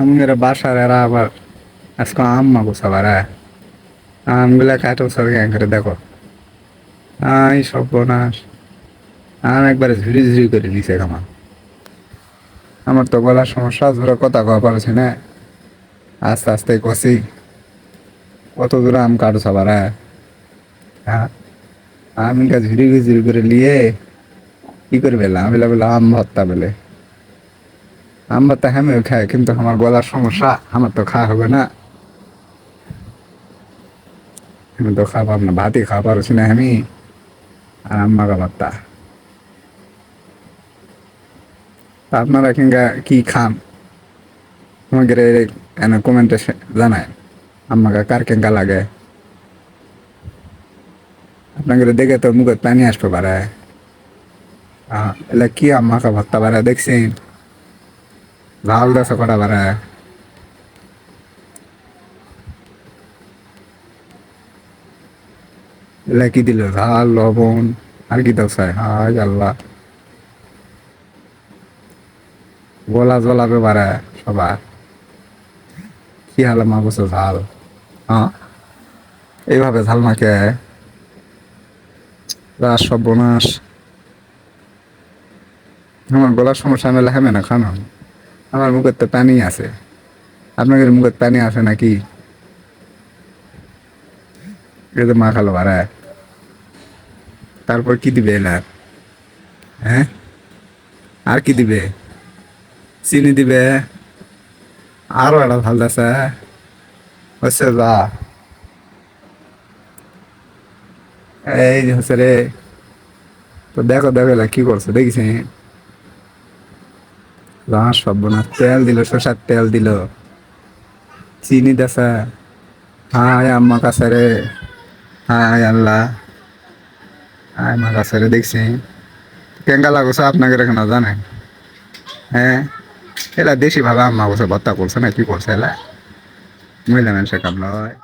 আমাদের বাসার এরা আবার আজকে আম মাগো সবার আমগুলা কাটো সব গ্যাং করে দেখো। আই সর্বনাশ। আম একবারে ঝুড়ি ঝুড়ি করে নিছে কামা আমার তো গলার সমস্যা ধরে কথা কওয়া পারছে না। আস্তে আস্তে কষি কত দূর আম কাটো সবার হ্যাঁ আম ইনকা ঝুড়ি ঝুড়ি করে নিয়ে কি করে বেলা আমি বেলা আম ভর্তা বেলে। আম ভর্তা আমিও খাই, কিন্তু আমার গলার সমস্যা, আমার তো খাওয়া হবে না। আমি তো খাবার না, ভাতই খাওয়া পারছি না আমি। আর আম্মা তা আপনারা কিংবা কি খান? আমাকে এনে কমেন্টে জানায় আম্মাকে কার কেঙ্কা লাগে? আপনাকে দেখে তো মুখে পানি আসতে পারে। এলা কি আম্মাকে ভর্তা পারে দেখছেন? ঝাল দেশ কটা পারে এলা কি দিল ঝাল লবণ, আর কি হাই আল্লাহ। গলা জ্বলাবে পারে সবার। কি হাল মা বসে ঝাল? হ্যাঁ? এইভাবে ঝাল মাকে রাস, সর্বনাশ। আমার গলার সমস্যা আমি লেখাবে না খানো। আমার মুখের তো পানি আছে। আপনাদের মুখের পানি আছে নাকি? এটা মা খালো বাড়া তারপর কি দিবে এলার? হ্যাঁ? আর কি দিবে? চিনি দিবে? আরও একটা ভালো আছে। হচ্ছে যা। এই হচ্ছে রে। তো দেখো দেখো এলা কি করছে দেখিস রাস সর্বনা তেল দিল, শসার তেল দিল। চিনি দেশা হায় আম্মা কাছে রে হায় আল্লাহ। হায় মা কাছে রে দেখছি। কেঙ্গা লাগছে আপনাকে রেখে না জানেন? হ্যাঁ? এলা দেশি ভাবে আম্মা বসে ভত্তা করছে না, কি করছে এলা? মহিলা মানুষের কাম নয়